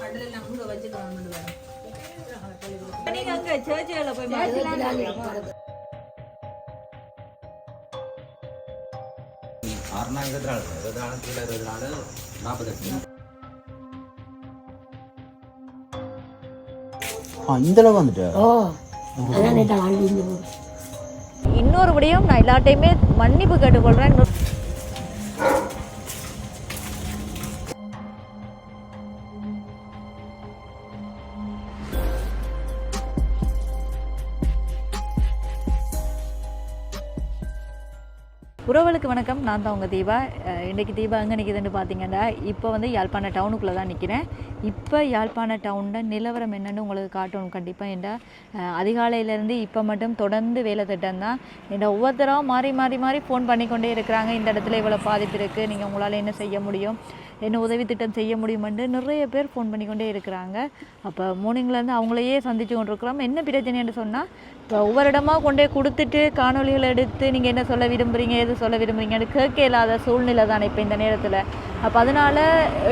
கடலெல்லாம் கூட வச்சுக்கலாம் நீங்க அங்க சர்ச்சுல போய் மாத்து. ஆறுனா இருபத்தி நாலு இருபத்தி நாலு கீழே இருபத்தி நாலு நாற்பத்தெட்டு ஆ இந்த அளவு வந்துட்டு? ஓ அதான் நேற்று ஆண்டி இந்த ஊர் இன்னொரு விடையும் நான் எல்லாட்டையுமே மன்னிப்பு கேட்டுக்கொள்றேன். உறவுகளுக்கு வணக்கம். நான் தான் உங்கள் தீபா. இன்றைக்கு இன்றைக்கி தீபா எங்கே நிற்கிதுன்னு பார்த்தீங்கன்னா இப்போ வந்து யாழ்ப்பாண டவுனுக்குள்ளே தான் நிற்கிறேன் இப்போ யாழ்ப்பாண டவுனில் நிலவரம் என்னென்னு உங்களுக்கு காட்டணும். கண்டிப்பாக என்ற அதிகாலையிலேருந்து இப்போ மட்டும் தொடர்ந்து வேலை திட்டம் தான். என் ஒவ்வொருத்தரும் மாறி மாறி மாறி ஃபோன் பண்ணிக்கொண்டே இருக்கிறாங்க. இந்த இடத்துல இவ்வளோ பாதிப்பு இருக்குது நீங்கள் உங்களால் என்ன செய்ய முடியும்? என்ன உதவி திட்டம் செய்ய முடியுமென்று நிறைய பேர் ஃபோன் பண்ணிக்கொண்டே இருக்கிறாங்க. அப்போ மார்னிங்லேருந்து அவங்களையே சந்தித்து கொண்டிருக்கிறோம். என்ன பிரச்சனைன்னு சொன்னால் ஒவ்வொரு இடமா கொண்டே கொடுத்துட்டு காணொலிகள் எடுத்து நீங்கள் என்ன சொல்ல விரும்புகிறீங்க எது சொல்ல விரும்புகிறீங்கன்னு கேட்க இல்லாத சூழ்நிலை தானே இப்போ இந்த நேரத்தில். அப்போ அதனால்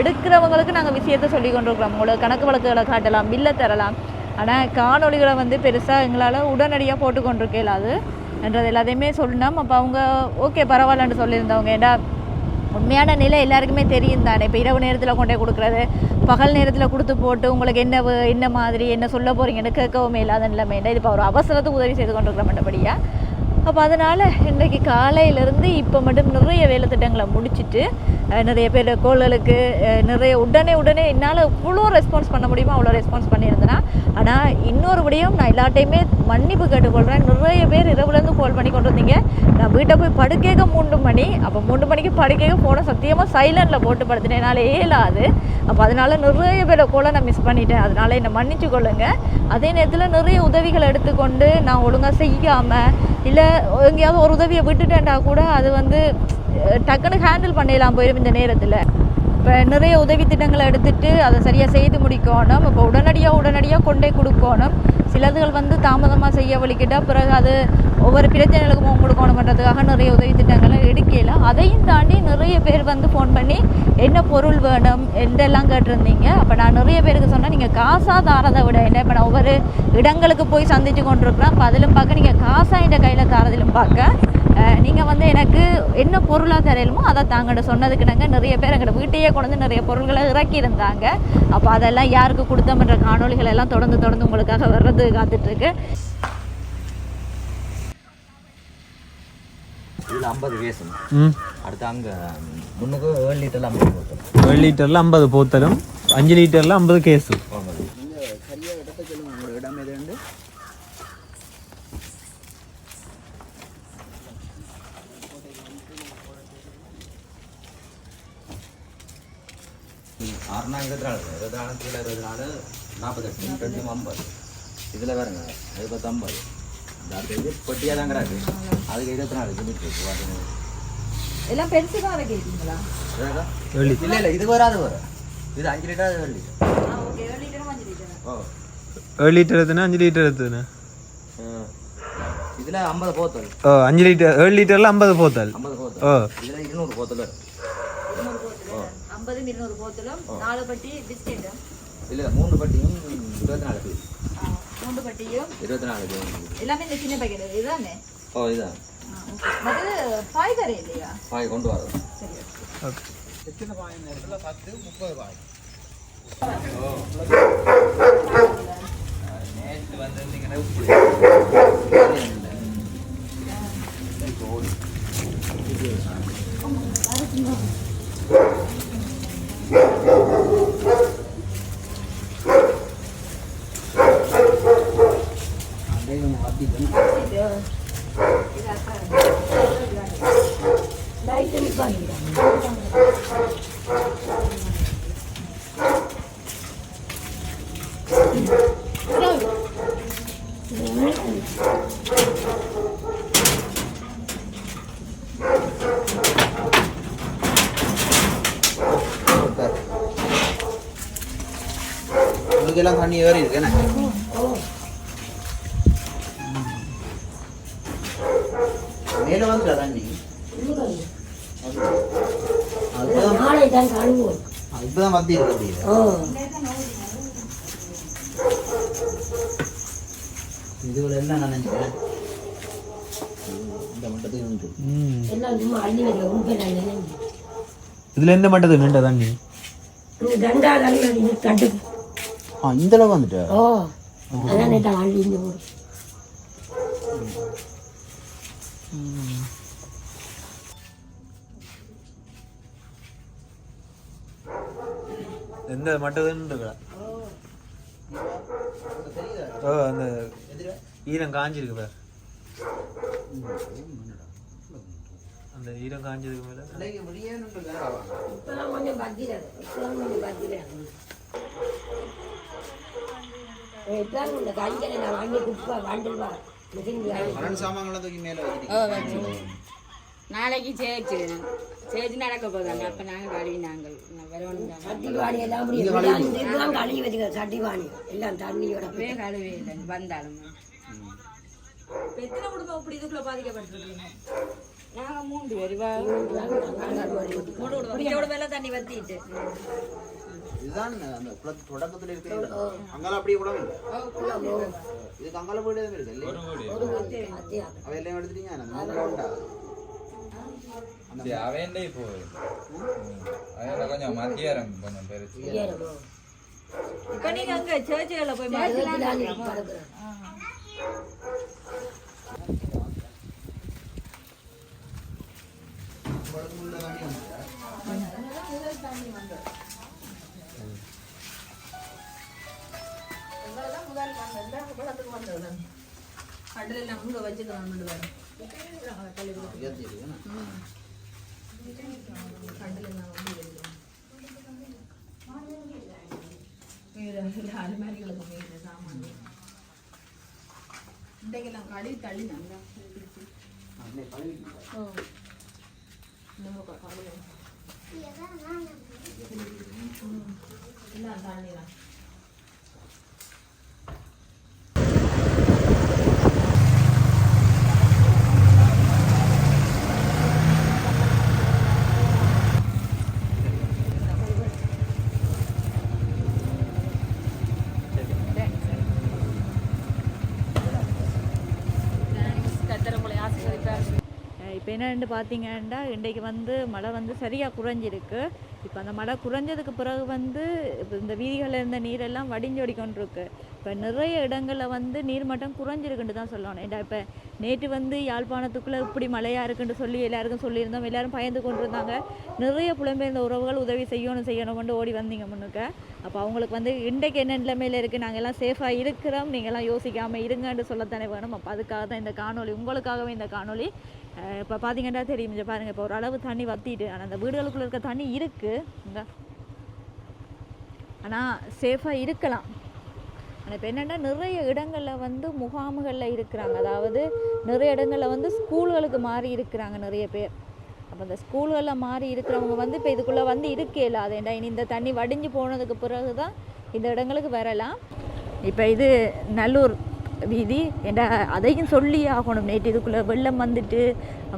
எடுக்கிறவங்களுக்கு நாங்கள் விஷயத்த சொல்லி கொண்டிருக்கிறோம். உங்களுக்கு கணக்கு வழக்குகளை காட்டலாம் பில்லை தரலாம். ஆனால் காணொளிகளை வந்து பெருசாக எங்களால் உடனடியாக போட்டு கொண்டிருக்க இயலாது. என்றது எல்லாத்தையுமே சொல்லணும் அப்போ அவங்க ஓகே பரவாயில்லன்னு சொல்லியிருந்தவங்க. ஏண்டா உண்மையான நிலை எல்லாருக்குமே தெரியும் தானே. இப்போ இரவு நேரத்தில் கொண்டே கொடுக்குறது பகல் நேரத்தில் கொடுத்து போட்டு உங்களுக்கு என்ன என்ன மாதிரி என்ன சொல்ல போகிறீங்கன்னு கேட்கவும் இல்லாத நிலைமை இது இப்போ ஒரு அவசரத்துக்கு உதவி செய்து கொண்டிருக்கிற மற்றபடியாக அப்போ அதனால் இன்றைக்கி காலையிலேருந்து இப்போ மட்டும் நிறைய வேலை திட்டங்களை முடிச்சுட்டு நிறைய பேர் கோள்களுக்கு நிறைய உடனே உடனே என்னால் இவ்வளோ ரெஸ்பான்ஸ் பண்ண முடியுமோ? அவ்வளோ ரெஸ்பான்ஸ் பண்ணியிருந்தேன்னா ஆனால் இன்னொரு விடையும் நான் எல்லாட்டையுமே மன்னிப்பு கேட்டுக்கொள்கிறேன் நிறைய பேர் இரவுலேருந்து கால் பண்ணி கொண்டு வந்தீங்க. நான் வீட்டை போய் படுக்கைக்க மூன்று மணி அப்போ மூன்று மணிக்கு படுக்கைக்க ஃபோனை சத்தியமாக சைலண்டில் போட்டு படுத்துட்டேன். என்னால் இயலாது. அப்போ அதனால் நிறைய பேரை கோலை நான் மிஸ் பண்ணிட்டேன். அதனால என்னை மன்னிச்சு கொள்ளுங்க. அதே நேரத்தில் நிறைய உதவிகளை எடுத்துக்கொண்டு நான் ஒழுங்காக செய்யாமல் இல்லை எங்கேயாவது ஒரு உதவியை விட்டுட்டேன்டா கூட அது வந்து டக்குன்னு ஹேண்டில் பண்ணிடலாம் போயிடும் இந்த நேரத்தில். இப்போ நிறைய உதவி திட்டங்களை எடுத்துட்டு அதை சரியாக செய்து முடிக்கணும். இப்போ உடனடியாக உடனடியாக கொண்டே கொடுக்கணும். சிலதுகள் வந்து தாமதமாக செய்ய வலிக்கிட்டா பிறகு அது ஒவ்வொரு பிரச்சனைகளுக்கும் முகம் கொடுக்கணுன்றதுக்காக நிறைய உதவி திட்டங்களை எடுக்கல அதையும் தாண்டி நிறைய பேர் வந்து ஃபோன் பண்ணி என்ன பொருள் வேணும்? என்றெல்லாம் கேட்டிருந்தீங்க. அப்போ நான் நிறைய பேருக்கு சொன்னேன் நீங்கள் காசாக தாரதை விட என்ன? இப்போ நான் ஒவ்வொரு இடங்களுக்கு போய் சந்திச்சு கொண்டிருக்கிறேன். அப்போ அதிலும் பார்க்க நீங்கள் காசாக என் கையில் தாரதிலும் பார்க்க நீங்கள் வந்து எனக்கு என்ன பொருளாக தரையிலுமோ அதை தாங்கள்ட்ட சொன்னதுக்கு நாங்கள் நிறைய பேர் எங்களோட வீட்டையே கொண்டு வந்து நிறைய பொருட்களை இறக்கி இருந்தாங்க அப்போ அதெல்லாம் யாருக்கு கொடுத்தோம்ன்ற காணொளிகள் எல்லாம் தொடர்ந்து தொடர்ந்து உங்களுக்காக வர்றது காத்துட்ருக்கு. இதில் ஐம்பது கேஸும் ம். அடுத்து அங்கே முன்னுக்கு ஏழு லிட்டரில் ஐம்பது கொடுத்தோம் ஏழு லிட்டரில் ஐம்பது போத்தலும் அஞ்சு லிட்டரில் ஐம்பது கேஸும் சரியாக இடத்த சொல்லுங்க உங்களோட இடம் எது உண்டு ஆறுனா இருபத்தி நாலு இருபத்தி நாலு கீழே இருபத்தி நாலு நாற்பத்தெட்டு ரெண்டும் ஐம்பது இதில் வேறுங்க இருபத்தி ஐம்பது இந்த அடுத்த இது பொட்டியாக தான் கிடக்கு அதுக்கு இருபத்தி நாலு லிமிட் இருக்கு பார்த்தீங்கன்னா எல்லாம் பெருசு தான் கேட்குறீங்களா ஏழு இல்லை இல்லை இது வராது வரும் இது அஞ்சு லிட்டர் அது ஏழு லிட்டர் ஓ ஏழு லிட்டர் எடுத்துனா அஞ்சு லிட்டர் எடுத்துனா இதில் ஐம்பது போத்தல் ஓ அஞ்சு லிட்டர் ஏழு லிட்டரில் ஐம்பது போத்தல் ஐம்பது ஓ போத்தல் இதில் இருநூறு போத்தல் வரும் ஐம்பது இருநூறு போத்தலும் நாலு பட்டி பிஸ்கெட்டும் இல்லை மூணு பட்டியும் இருபத்தி நாலு பீஸ் மூன்று பட்டியும் இருபத்தி நாலு பீஸ் எல்லாமே இந்த சின்ன பேக்கெட் இதுதானே ஓ இதான் மற்றது பாய் தரே இல்லையா? பாய் கொண்டு வரோம் சரி ஓகே. நேற்று வந்து லைட்டு இதுக்கெல்லாம் தண்ணி ஏறி இருக்கு என்ன? மேலே வந்துடா தண்ணி இப்பதான் ஓ இதுல எல்லாம் நினைச்சேன் இதுல எந்த மட்டத்துக்கு தண்ணி ஆ இந்த அளவு வந்துட்டு? ஓ அதான் நேற்று அள்ளி இந்த போடு. எந்த மட்டத்துக்கு ஓ அந்த ஈரம் காஞ்சிருக்கு பார். அந்த ஈரம் காஞ்சதுக்கு மேல? இந்த கைகளை நான் வாங்கி குப்பை வாண்டில் வா மிஷின் சாமான்களை தூக்கி மேலே வச்சுட்டு நாளைக்கு சேர்ச்சு சேர்ச்சு நடக்க போதாங்க அப்ப நாங்க கழுவி நாங்கள். வரணும் சட்டி வாணி எல்லாம் கழுவி வச்சுக்க சட்டி வாணி எல்லாம் தண்ணியோட போய் கழுவி இல்லை. வந்தாலும். எத்தனை குடும்பம் இப்படி இதுக்குள்ள பாதிக்கப்பட்டிருக்கீங்க? நாங்க மூன்று பேர். குடும்பம். மேல தண்ணி வத்திட்டு. இதுதான் அந்த குளத்து தொடக்கத்தில் இருக்கிற அங்கால அப்படியே கூட இல்லை. இதுக்கு அங்கால வீடு எதுவும் இருக்கு இல்லையா? அவ எல்லாம் எடுத்துட்டீங்க அந்த உண்டா அவன் இப்போ அவன் கொஞ்சம் மத்தியாரம் கொஞ்சம் பெருசு. இப்ப நீங்க அங்க சர்ச்சுகளில் போய் மாத்தி- இன்றைக்கெல்லாம் கழுவி தள்ளி நாங்க இப்போ என்னென்னு பார்த்தீங்கன்னா இன்றைக்கு வந்து மழை வந்து சரியாக குறைஞ்சிருக்கு. இப்போ அந்த மழை குறைஞ்சதுக்கு பிறகு வந்து இப்போ இந்த வீதிகளில் இருந்த நீரெல்லாம் வடிஞ்சோடி கொண்டிருக்கு இப்போ நிறைய இடங்களில் வந்து நீர்மட்டம் குறைஞ்சிருக்குன்னு தான் சொல்லணும். ஏன்டா இப்போ நேற்று வந்து யாழ்ப்பாணத்துக்குள்ளே இப்படி மழையாக இருக்குன்னு சொல்லி எல்லாருக்கும் சொல்லியிருந்தோம். எல்லாரும் பயந்து கொண்டு இருந்தாங்க நிறைய புலம்பெயர்ந்த உறவுகள் உதவி செய்யணும் செய்யணும்னு ஓடி வந்தீங்க முன்னுக்க. அப்போ அவங்களுக்கு வந்து இன்றைக்கு என்ன நிலைமையில் இருக்குது நாங்கள் எல்லாம் சேஃபாக இருக்கிறோம். நீங்கள்லாம் யோசிக்காமல் இருங்கன்னு சொல்லத்தானே வேணும். அப்போ அதுக்காக தான் இந்த காணொளி உங்களுக்காகவே இந்த காணொளி இப்போ பார்த்தீங்கன்னா தெரியும் இங்கே பாருங்கள் இப்போ ஒரு அளவு தண்ணி வத்திட்டு ஆனால் அந்த வீடுகளுக்குள்ளே இருக்க தண்ணி இருக்குது இந்த ஆனால் சேஃபாக இருக்கலாம். ஆனால் இப்போ என்னென்னா நிறைய இடங்களில் வந்து முகாம்களில் இருக்கிறாங்க. அதாவது நிறைய இடங்களில் வந்து ஸ்கூல்களுக்கு மாறி இருக்கிறாங்க நிறைய பேர். அப்போ இந்த ஸ்கூல்களில் மாறி இருக்கிறவங்க வந்து இப்போ இதுக்குள்ளே வந்து இருக்கே இல்லை. ஏன்டா இனி இந்த தண்ணி வடிஞ்சு போனதுக்கு பிறகு தான் இந்த இடங்களுக்கு வரலாம். இப்போ இது நல்லூர் வீதி. ஏண்டா அதையும் சொல்லி ஆகணும். நேற்று இதுக்குள்ளே வெள்ளம் வந்துட்டு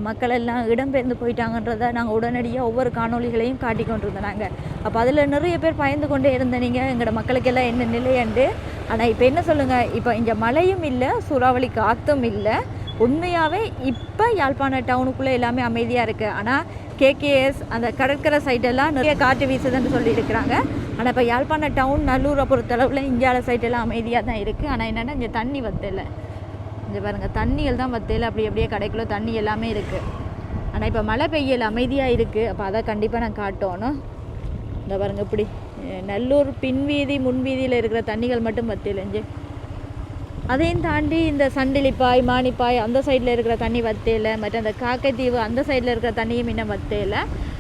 மக்கள் எல்லாம் இடம்பெயர்ந்து போயிட்டாங்கன்றதை நாங்கள் உடனடியாக ஒவ்வொரு காணொளிகளையும் காட்டி கொண்டிருந்தோம் நாங்கள் அப்போ அதில் நிறைய பேர் பயந்து கொண்டே இருந்த நீங்கள் எங்களோட மக்களுக்கெல்லாம் என்ன நிலையண்டு? ஆனால் இப்போ என்ன சொல்லுங்கள் இப்போ இங்கே மழையும் இல்லை சூறாவளி காற்றும் இல்லை. உண்மையாகவே இப்போ யாழ்ப்பாண டவுனுக்குள்ளே எல்லாமே அமைதியாக இருக்குது ஆனால் கேகேஎஸ் அந்த கடற்கரை சைடெல்லாம் நிறைய காற்று வீசுதுன்னு சொல்லியிருக்கிறாங்க. ஆனால் இப்போ யாழ்ப்பாண டவுன் நல்லூரை பொறுத்தளவில் இந்தியாவில் சைடெல்லாம் அமைதியாக தான் இருக்குது ஆனால் என்னென்னா இங்கே தண்ணி வத்தலை. இங்கே பாருங்கள் தண்ணிகள் தான் வத்தையில் அப்படி அப்படியே கடைக்குள்ள தண்ணி எல்லாமே இருக்குது ஆனால் இப்போ மழை பெய்யல அமைதியாக இருக்குது அப்போ அதை கண்டிப்பாக நான் காட்டணும். இந்த பாருங்க இப்படி நல்லூர் பின்வீதி முன்வீதியில் இருக்கிற தண்ணிகள் மட்டும் வத்தையில் அதையும் தாண்டி இந்த சண்டிலிப்பாய் மானிப்பாய் அந்த சைடில் இருக்கிற தண்ணி வத்தையில் மற்ற அந்த காக்கைத்தீவு அந்த சைடில் இருக்கிற தண்ணியும் இன்னும் வத்தையில்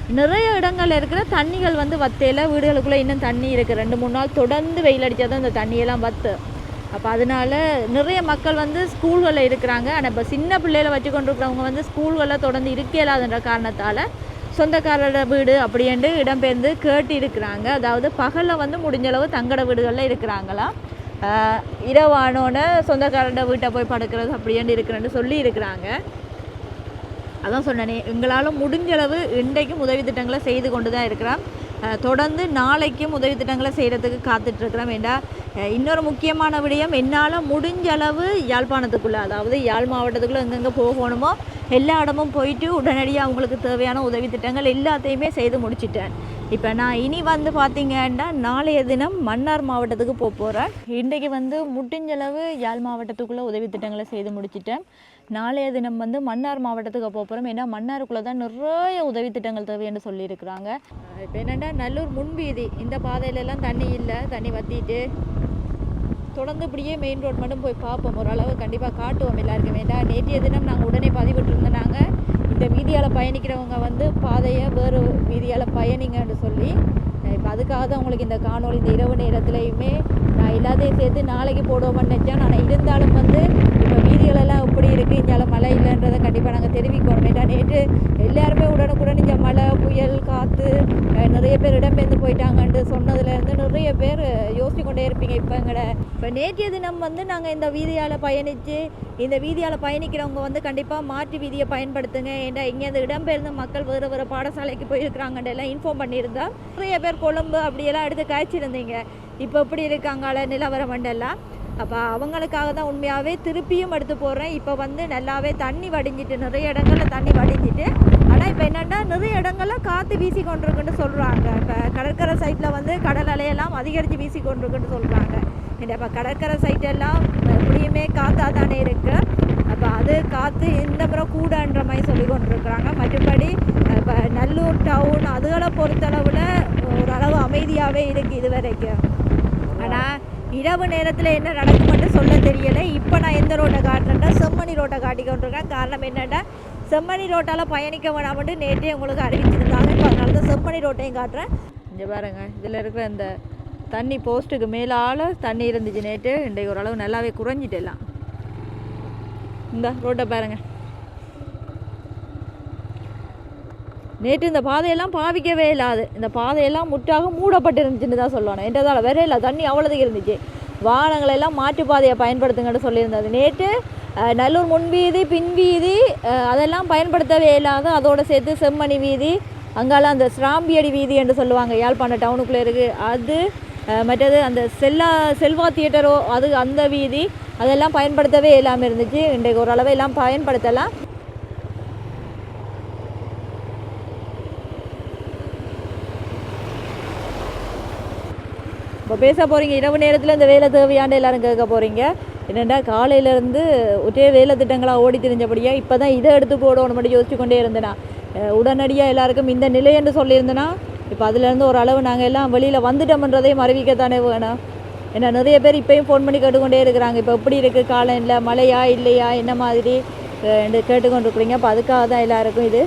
நிறைய இடங்களில் இருக்கிற தண்ணிகள் வந்து வத்தையில் வீடுகளுக்குள்ளே இன்னும் தண்ணி இருக்குது ரெண்டு மூணு நாள் தொடர்ந்து வெயில் அடித்தா தான் இந்த தண்ணியெல்லாம் வத்து. அப்போ அதனால நிறைய மக்கள் வந்து ஸ்கூல்களில் இருக்கிறாங்க. ஆனால் இப்போ சின்ன பிள்ளைகளை வச்சு கொண்டு இருக்கிறவங்க வந்து ஸ்கூல்களில் தொடர்ந்து இருக்க காரணத்தால் சொந்தக்காரரோட வீடு அப்படின்ட்டு இடம்பெயர்ந்து கேட்டு இருக்கிறாங்க அதாவது பகலில் வந்து முடிஞ்ச அளவு தங்கட வீடுகளில் இருக்கிறாங்களாம் இரவானோன்னு சொந்தக்காரோட வீட்டை போய் படுக்கிறது அப்படின்ட்டு இருக்கிறேன்னு சொல்லி இருக்கிறாங்க அதான் சொன்னேனே எங்களால் முடிஞ்சளவு இன்றைக்கும் உதவி திட்டங்களை செய்து கொண்டு தான் இருக்கிறோம் தொடர்ந்து நாளைக்கும் உதவி திட்டங்களை செய்கிறதுக்கு காத்துட்ருக்குறோம். வேண்டா இன்னொரு முக்கியமான விடயம் என்னால் முடிஞ்ச அளவு யாழ்ப்பாணத்துக்குள்ளே அதாவது யாழ் மாவட்டத்துக்குள்ளே எங்கெங்கே போகணுமோ எல்லா இடமும் போயிட்டு உடனடியாக அவங்களுக்கு தேவையான உதவி திட்டங்கள் எல்லாத்தையுமே செய்து முடிச்சிட்டேன். இப்போ நான் இனி வந்து பார்த்தீங்கன்னா நாளைய தினம் மன்னார் மாவட்டத்துக்கு போக போகிறேன் இன்றைக்கு வந்து முடிஞ்சளவு யாழ் மாவட்டத்துக்குள்ளே உதவி திட்டங்களை செய்து முடிச்சிட்டேன். நாளைய தினம் வந்து மன்னார் மாவட்டத்துக்கு போக போகிறோம் ஏன்னா மன்னாருக்குள்ளே தான் நிறைய உதவி திட்டங்கள் தேவைன்னு சொல்லியிருக்கிறாங்க. இப்போ என்னென்னா நல்லூர் முன்வீதி. இந்த பாதையிலலாம் தண்ணி இல்லை. தண்ணி வற்றிட்டு தொடர்ந்து இப்படியே மெயின் ரோட் மட்டும் போய் பார்ப்போம். ஓரளவு கண்டிப்பாக காட்டுவோம் எல்லாருக்குமே. வேண்டாம் நேற்றைய தினம் நாங்கள் உடனே பதிவிட்டுருந்தோம் நாங்கள் இந்த வீதியால் பயணிக்கிறவங்க வந்து பாதையை வேறு வீதியால் பயணிங்கன்னு சொல்லி அதுக்காக தான் உங்களுக்கு இந்த காணொளி இந்த இரவு நேரத்துலையுமே நான் எல்லாத்தையும் சேர்த்து நாளைக்கு போடுவோம்னு நினச்சேன் ஆனால் இருந்தாலும் வந்து இப்போ வீதிகளெல்லாம் எப்படி இருக்குது இங்கே மழை இல்லைன்றதை கண்டிப்பாக நாங்கள் தெரிவிக்கணும். ஏன்னா நேற்று எல்லாருமே உடனுக்குடன் இந்த மழை புயல் காற்று நிறைய பேர் இடம்பெயர்ந்து போயிட்டாங்கன்ட்டு சொன்னதுலேருந்து நிறைய பேர் யோசிச்சு கொண்டே இருப்பீங்க இப்போ எங்களை. இப்போ நேற்றைய தினம் வந்து நாங்கள் இந்த வீதியால் பயணித்து இந்த வீதியால் பயணிக்கிறவங்க வந்து கண்டிப்பாக மாற்று வீதியை பயன்படுத்துங்க. ஏன்னா அந்த இடம்பெயர்ந்து மக்கள் வேறு வேறு பாடசாலைக்கு போயிருக்கிறாங்கன்னு எல்லாம் இன்ஃபார்ம் பண்ணியிருந்தா நிறைய பேர் கொழும்பு அப்படியெல்லாம் எடுத்து காய்ச்சிருந்தீங்க இப்போ எப்படி இருக்காங்கள நிலவரம் மண்டெல்லாம் அப்போ அவங்களுக்காக தான் உண்மையாகவே திருப்பியும் எடுத்து போடுறேன். இப்போ வந்து நல்லாவே தண்ணி வடிஞ்சிட்டு நிறைய இடங்களில் தண்ணி வடிஞ்சிட்டு ஆனால் இப்போ என்னென்னா நிறைய இடங்கள்ல காற்று வீசி கொண்டிருக்குன்னு சொல்கிறாங்க இப்போ கடற்கரை சைட்டில் வந்து கடல் அலையெல்லாம் அதிகரித்து வீசி கொண்டிருக்குன்னு சொல்கிறாங்க இப்போ கடற்கரை சைட்டெல்லாம் எப்படியுமே காற்றா தானே இருக்குது அப்போ அது காற்று இந்த முறை கூடன்ற மாதிரி சொல்லி கொண்டிருக்கிறாங்க மற்றபடி இப்போ நல்லூர் டவுன் அதுகளை பொறுத்தளவில் ஓரளவு அமைதியாகவே இருக்குது இது வரைக்கும் ஆனால் இரவு நேரத்தில் என்ன நடக்கும்னு சொல்ல தெரியலை. இப்போ நான் எந்த ரோட்டை காட்டுறேன்னா செம்மணி ரோட்டை காட்டி கொண்டிருக்கேன் காரணம் என்னென்னா செம்மணி ரோட்டால் பயணிக்க வேணாம்ட்டு நேற்றே உங்களுக்கு அறிவிச்சிருந்தாங்க இப்போ அதனால தான் செம்மணி ரோட்டையும் காட்டுறேன். இங்கே பாருங்க இதில் இருக்கிற இந்த தண்ணி போஸ்ட்டுக்கு மேலால் தண்ணி இருந்துச்சு நேற்று இன்றைக்கு ஓரளவு நல்லாவே குறைஞ்சிட்டு எல்லாம். இந்த ரோட்டை பாருங்க. நேற்று இந்த பாதையெல்லாம் பாவிக்கவே இல்லாது. இந்த பாதையெல்லாம் முற்றாக மூடப்பட்டு இருந்துச்சுன்னு தான் சொல்லணும். என்றதால் வேற இல்லை தண்ணி அவ்வளோதுக்கு இருந்துச்சு. வாகனங்களெல்லாம் மாற்று பாதையை பயன்படுத்துங்கன்னு சொல்லியிருந்தது. நேற்று நல்லூர் முன்வீதி பின்வீதி அதெல்லாம் பயன்படுத்தவே இல்லாத அதோடு சேர்த்து செம்மணி வீதி அங்கால அந்த ஸ்ராம்பியடி வீதி என்று சொல்லுவாங்க. யாழ்ப்பாணம் டவுனுக்குள்ளே இருக்குது அது மற்றது அந்த செல்லா செல்வா தியேட்டரோ அது அந்த வீதி அதெல்லாம் பயன்படுத்தவே இல்லாமல் இருந்துச்சு. இன்றைக்கு ஓரளவு எல்லாம் பயன்படுத்தலாம். இப்போ பேச போகிறீங்க இரவு நேரத்தில் இந்த வேலை தேவையாண்டு எல்லாரும் கேட்க போகிறீங்க என்னென்னா காலையிலேருந்து ஒரே வேலை திட்டங்களாக ஓடி தெரிஞ்சபடியாக இப்போ தான் இதை எடுத்து போடணும் மட்டும் யோசிச்சு கொண்டே இருந்தேனா. உடனடியாக எல்லாருக்கும் இந்த நிலை என்று இப்போ அதுலேருந்து ஒரு அளவு நாங்கள் எல்லாம் வெளியில் வந்துட்டோம்ன்றதையும் அறிவிக்கத்தானே வேணும். ஏன்னா நிறைய பேர் இப்போயும் ஃபோன் பண்ணி கேட்டுக்கொண்டே இருக்கிறாங்க. இப்போ எப்படி இருக்குது காலம் இல்லை மழையா இல்லையா என்ன மாதிரி? என்று கேட்டுக்கொண்டு இருக்கிறீங்க அப்போ அதுக்காக தான் எல்லாருக்கும் இது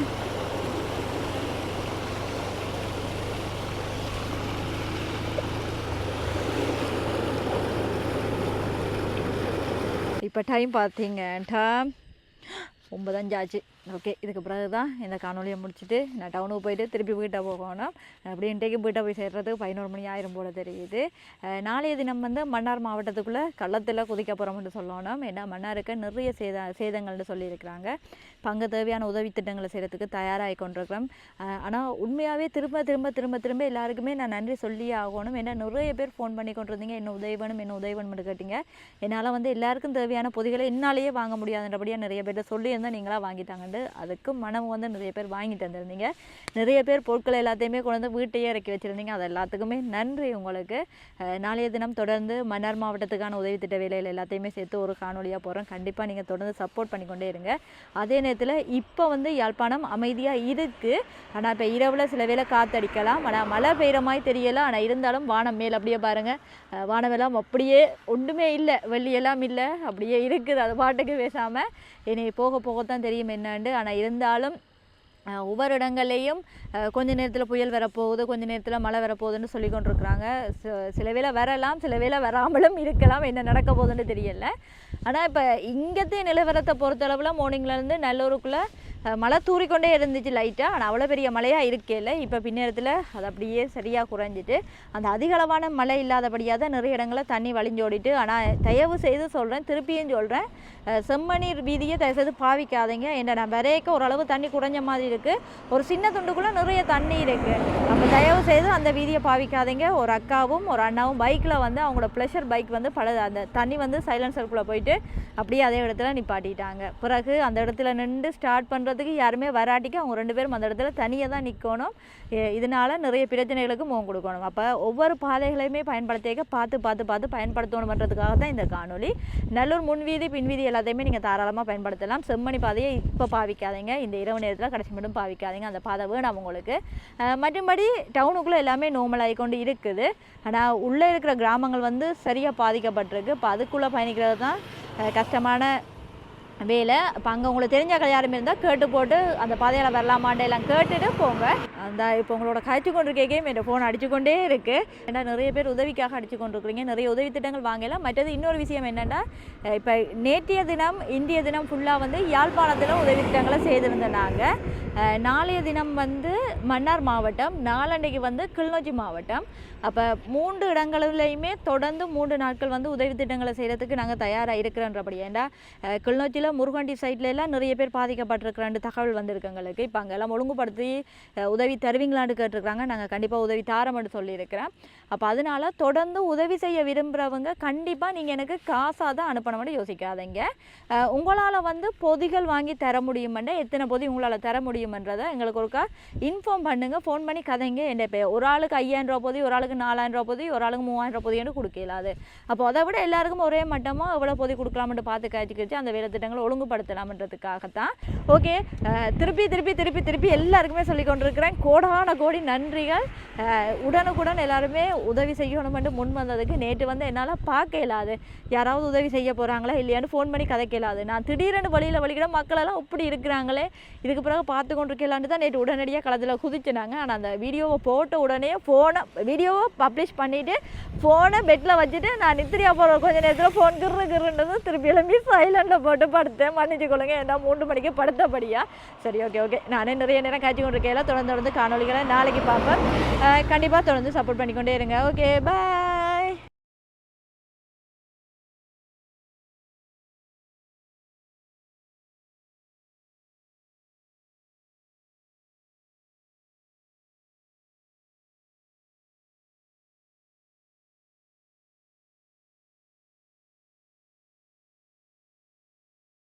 இப்போ டைம் பார்த்தீங்கன்னா ஒன்பதஞ்சாச்சு. ஓகே இதுக்கு பிறகு தான் இந்த காணொலியை முடிச்சுட்டு நான் டவுனுக்கு போயிட்டு திருப்பி வீட்டை போகணும். அப்படி இன்றைக்கு வீட்டை போய் சேர்றதுக்கு பதினோரு மணி ஆயிரம் போல் தெரியுது. நாளைய தினம் வந்து மன்னார் மாவட்டத்துக்குள்ளே கள்ளத்தில் குதிக்க போகிறோம்னு சொல்லணும். ஏன்னா மன்னாருக்கு நிறைய சேத சேதங்கள்னு சொல்லியிருக்கிறாங்க. அங்கே தேவையான உதவி திட்டங்களை செய்கிறதுக்கு தயாராகி கொண்டிருக்கிறோம். ஆனால் உண்மையாகவே திரும்ப திரும்ப திரும்ப திரும்ப எல்லாருக்குமே நான் நன்றி சொல்லியே ஆகணும். ஏன்னா நிறைய பேர் ஃபோன் பண்ணி கொண்டிருந்தீங்க. என்ன உதவி வேணும் என்ன உதவி வேணும்னு கேட்டிங்க. என்னால் வந்து எல்லாருக்கும் தேவையான பொதிகளை என்னாலேயே வாங்க முடியாதுன்றபடியாக நிறைய பேர்கிட்ட சொல்லியிருந்தால் நீங்களாக வாங்கிட்டாங்கண்டு அதுக்கு மனம் வந்து நிறைய பேர் வாங்கி தந்திருந்தீங்க நிறைய பேர் பொருட்களை எல்லாத்தையுமே கொண்டு வந்து வீட்டையே இறக்கி வச்சுருந்தீங்க. அது எல்லாத்துக்குமே நன்றி உங்களுக்கு. நாளைய தினம் தொடர்ந்து மன்னார் மாவட்டத்துக்கான உதவி திட்ட வேலைகள் எல்லாத்தையுமே சேர்த்து ஒரு காணொலியாக போகிறோம் கண்டிப்பாக நீங்கள் தொடர்ந்து சப்போர்ட் பண்ணிக்கொண்டே இருங்க. அதே நேரத்தில் இப்போ வந்து யாழ்ப்பாணம் அமைதியாக இருக்குது ஆனால் இப்போ இரவில் சில வேளை காத்தடிக்கலாம். ஆனால் மழை பெய்கிற மாதிரி தெரியலை. ஆனால் இருந்தாலும் வானம் மேல் அப்படியே பாருங்கள் அஹ் வானமெல்லாம் அப்படியே ஒன்றுமே இல்லை. வெள்ளியெல்லாம் இல்லை. அப்படியே இருக்குது. அது பாட்டுக்கு பேசாமல் இனி போக போகத்தான் தெரியும் என்னண்டு. ஆனால் இருந்தாலும் ஒவ்வொரு இடங்கள்லேயும் கொஞ்ச நேரத்தில் புயல் வரப்போகுது கொஞ்ச நேரத்தில் மழை வரப்போகுதுன்னு சொல்லி கொண்டிருக்கிறாங்க. சில வேளை வரலாம் சில வேளை வராமலும் இருக்கலாம் என்ன நடக்க போகுதுன்னு தெரியல. ஆனால் இப்போ இங்கத்தைய நிலவரத்தை பொறுத்தளவில் மார்னிங்லேருந்து நல்லூருக்குள்ளே மழை தூறிக்கொண்டே இருந்துச்சு லைட்டாக ஆனால் அவ்வளோ பெரிய மழையாக இருக்கேல இப்போ பின்னேரத்தில் அது அப்படியே சரியாக குறைஞ்சிட்டு அந்த அதிகளவான மழை இல்லாதபடியாக தான் நிறைய இடங்களில் தண்ணி வழிஞ்சோடிட்டு ஆனால் தயவு செய்து சொல்கிறேன் திருப்பியும் சொல்கிறேன் செம்மணி வீதியை தயவு செய்து பாவிக்காதீங்க. என்ன நான் வரையக்க ஓரளவு தண்ணி குறைஞ்ச மாதிரி இருக்குது ஒரு சின்ன துண்டுக்குள்ளே நிறைய தண்ணி இருக்குது அப்போ தயவு செய்து அந்த வீதியை பாவிக்காதீங்க. ஒரு அக்காவும் ஒரு அண்ணாவும் பைக்கில் வந்து அவங்களோட ப்ளஷர் பைக் வந்து பல அந்த தண்ணி வந்து சைலன்சருக்குள்ளே போயிட்டு அப்படியே அதே இடத்துல நிப்பாட்டிட்டாங்க. பிறகு அந்த இடத்துல நின்று ஸ்டார்ட் பண்ணுறதுக்கு யாருமே வராட்டிக்கு அவங்க ரெண்டு பேரும் அந்த இடத்துல தனியாக தான் நிற்கணும் இதனால் நிறைய பிரச்சனைகளுக்கு முகம் கொடுக்கணும். அப்போ ஒவ்வொரு பாதைகளையுமே பயன்படுத்திக்க பார்த்து பார்த்து பார்த்து பயன்படுத்தணுன்றதுக்காக தான் இந்த காணொலி நல்லூர் முன்வீதி பின்வீதி எல்லாத்தையுமே நீங்கள் தாராளமாக பயன்படுத்தலாம். செம்மணி பாதையை இப்போ பாவிக்காதீங்க. இந்த இரவு நேரத்தில் கடைசி மட்டும் பாவிக்காதீங்க. அந்த பாதை வேணும் உங்களுக்கு. மற்றபடி மற்றும்படி டவுனுக்குள்ளே எல்லாமே நோமல் கொண்டு இருக்குது. ஆனால் உள்ளே இருக்கிற கிராமங்கள் வந்து சரியாக பாதிக்கப்பட்டிருக்கு. இப்போ அதுக்குள்ளே பயணிக்கிறது தான் கஷ்டமான வேலை. இப்போ அங்கே உங்களுக்கு தெரிஞ்ச யாருமே இருந்தால் கேட்டு போட்டு அந்த பாதையில் வரலாமாண்டே எல்லாம் கேட்டுட்டு போங்க. அந்த இப்போ உங்களோட காய்ச்சி கொண்டிருக்கேன். என் ஃபோன் அடிச்சு கொண்டே இருக்குது ஏன்னா நிறைய பேர் உதவிக்காக அடிச்சு கொண்டிருக்கிறீங்க. நிறைய உதவி திட்டங்கள் வாங்கலாம். மற்றது இன்னொரு விஷயம் என்னென்னா இப்போ நேற்றைய தினம் இந்திய தினம் ஃபுல்லாக வந்து யாழ்ப்பாணத்தில் உதவி திட்டங்களை செய்திருந்தாங்க நாங்கள் நாளைய தினம் வந்து மன்னார் மாவட்டம் நாளன்னைக்கு வந்து கிளிநொச்சி மாவட்டம். அப்போ மூன்று இடங்களிலையுமே தொடர்ந்து மூன்று நாட்கள் வந்து உதவி திட்டங்களை செய்கிறதுக்கு நாங்கள் தயாராக இருக்கிறன்றபடி. ஏன்னா கிளிநொச்சியில் சைடில் முருகண்டி சைட்லலாம் எல்லாம் நிறைய பேர் பாதிக்கப்பட்டிருக்கிறேன் தகவல் வந்திருக்கு எங்களுக்கு. இப்போ அங்கெல்லாம் ஒழுங்குபடுத்தி உதவி தருவீங்களான்னு கேட்டிருக்கிறாங்க. நாங்கள் கண்டிப்பாக உதவி தாரம்னு சொல்லியிருக்கிறேன். அப்போ அதனால தொடர்ந்து உதவி செய்ய விரும்புகிறவங்க கண்டிப்பாக நீங்கள் எனக்கு காசாக தான் அனுப்பணும்னு யோசிக்காதீங்க. உங்களால் வந்து பொதிகள் வாங்கி தர முடியுமென்ற எத்தனை பொதி உங்களால் தர முடியுமன்றதை எங்களுக்கு ஒருக்கா இன்ஃபார்ம் பண்ணுங்கள் ஃபோன் பண்ணி கதைங்க. என்ன இப்போ ஒரு ஆளுக்கு ஐயாயிரம் ரூபா பொதி ஒரு ஆளுக்கு நாலாயிரம் ரூபா பொதி ஒரு ஆளுக்கு மூவாயிரம் ரூபா பொதின்னு கொடுக்கலாது. அப்போ அதை விட எல்லாருக்கும் ஒரே மட்டமாக எவ்வளோ பொதி கொடுக்கலாம்னு பார்த்து காய்ச்சிக்கிச்சு அந்த வேலை திட்டங்கள் ஒழுங்குபடுத்தலாம்ன்றதுக்காகத்தான். ஓகே திருப்பி திருப்பி திருப்பி திருப்பி எல்லாருக்குமே சொல்லி கொண்டிருக்கிறேன். கோடான கோடி நன்றிகள். உடனுக்குடன் எல்லாருமே உதவி செய்யணுமென்று முன் வந்ததுக்கு நேற்று வந்து என்னால் பார்க்க இயலாது. யாராவது உதவி செய்ய போகிறாங்களா இல்லையான்னு ஃபோன் பண்ணி கதைக்க இயலாது. நான் திடீரென்று வழியில் வழிகிட மக்களெல்லாம் இப்படி இருக்கிறாங்களே இதுக்கு பிறகு பார்த்து கொண்டிருக்கலான்னு தான் நேற்று உடனடியாக களத்தில் குதிச்சினாங்க. ஆனால் அந்த வீடியோவை போட்ட உடனே ஃபோனை வீடியோவை பப்ளிஷ் பண்ணிவிட்டு ஃபோனை பெட்டில் வச்சுட்டு நான் நித்திரியா போகிற கொஞ்ச நேரத்தில் ஃபோன் கிரு கிருன்றது திருப்பி எழும்பி சைலண்டில் போட்டு படுத்தேன். மன்னிச்சு கொள்ளுங்க. ஏன்னா மூன்று மணிக்கு படுத்தபடியா. சரி ஓகே ஓகே நானே நிறைய நேரம் காய்ச்சி கொண்டிருக்கையில தொடர்ந்து தொடர்ந்து காணொலிகளை நாளைக்கு பார்ப்பேன். கண்டிப்பாக தொடர்ந்து சப்போர்ட் பண்ணிக்கொண்டே இருங்க. Okay bye